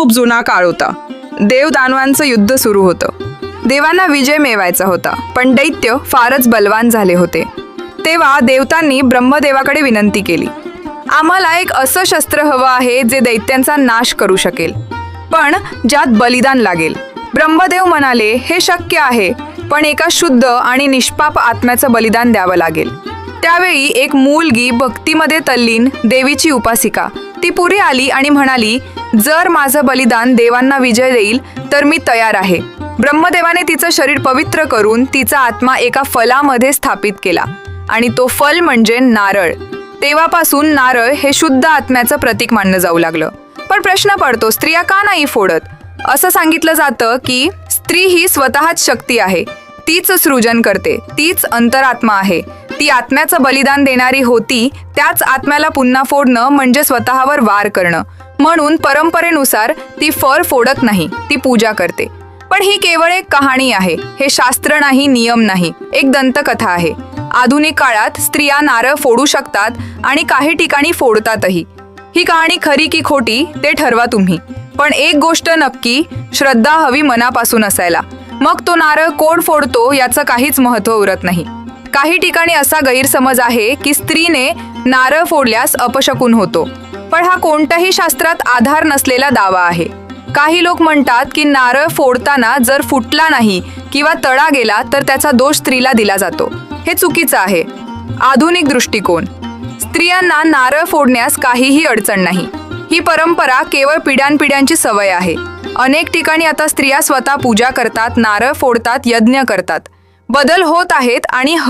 खूप जुना काळ होता. देव दानवांचं युद्ध सुरू होतं. देवांना विजय मिळवायचा होता पण दैत्य फारच बलवान झाले होते. तेव्हा देवतांनी ब्रह्मदेवाकडे विनंती केली. आम्हाला एक असं शस्त्र हवं आहे जे दैत्यांचा नाश करू शकेल. पण ज्यात बलिदान लागेल. ब्रह्मदेव म्हणाले हे शक्य आहे पण एका शुद्ध आणि निष्पाप आत्म्याचं बलिदान द्यावं लागेल. त्यावेळी एक मुलगी भक्तीमध्ये तल्लीन देवीची उपासिका. ती पुढे आली आणि म्हणाली जर माझं बलिदान देवांना विजय देईल तर मी तयार आहे. ब्रह्मदेवाने तिचं शरीर पवित्र करून तिचा आत्मा एका फलामध्ये स्थापित केला. आणि तो फल म्हणजे नारळ. तेव्हापासून नारळ हे शुद्ध आत्म्याचं प्रतीक मानलं जाऊ लागलं. पण प्रश्न पडतो स्त्रिया का नाही फोडत? असं सांगितलं जातं की स्त्री ही स्वतःच शक्ती आहे. तीच सृजन करते तीच अंतरात्मा आहे. ती आत्म्याचं बलिदान देणारी होती त्याच आत्म्याला पुन्हा फोडणं म्हणजे स्वतःवर वार करणं. म्हणून परंपरेनुसार ती फर फोडत नाही ती पूजा करते. पण ही केवळ एक कहाणी आहे हे शास्त्र नाही नियम नाही एक दंतकथा आहे. आधुनिक काळात स्त्रिया नारळ फोडू शकतात आणि काही ठिकाणी फोडतातही. ही कहाणी खरी की खोटी ते ठरवा तुम्ही. पण एक गोष्ट नक्की श्रद्धा हवी मनापासून असायला. मग तो नारळ कोण फोडतो याचं काहीच महत्त्व उरत नाही. काही ठिकाणी असा गैरसमज आहे की स्त्रीने नारळ फोडल्यास अपशकुन होतो. पण हा कोणत्याही शास्त्रात आधार नसलेला दावा आहे. काही लोक म्हणतात की नारळ फोडताना जर फुटला नाही किंवा तळा गेला तर त्याचा दोष स्त्रीला दिला जातो. हे चुकीचं आहे. आधुनिक दृष्टिकोन. स्त्रियांना नारळ फोडण्यास काहीही अडचण नाही. ही परंपरा केवळ पिढ्यानपिढ्यांची सवय आहे. अनेक ठिकाणी आता स्त्रिया स्वतः पूजा करतात नारळ फोडतात यज्ञ करतात. बदल होत आहेत आणि हवे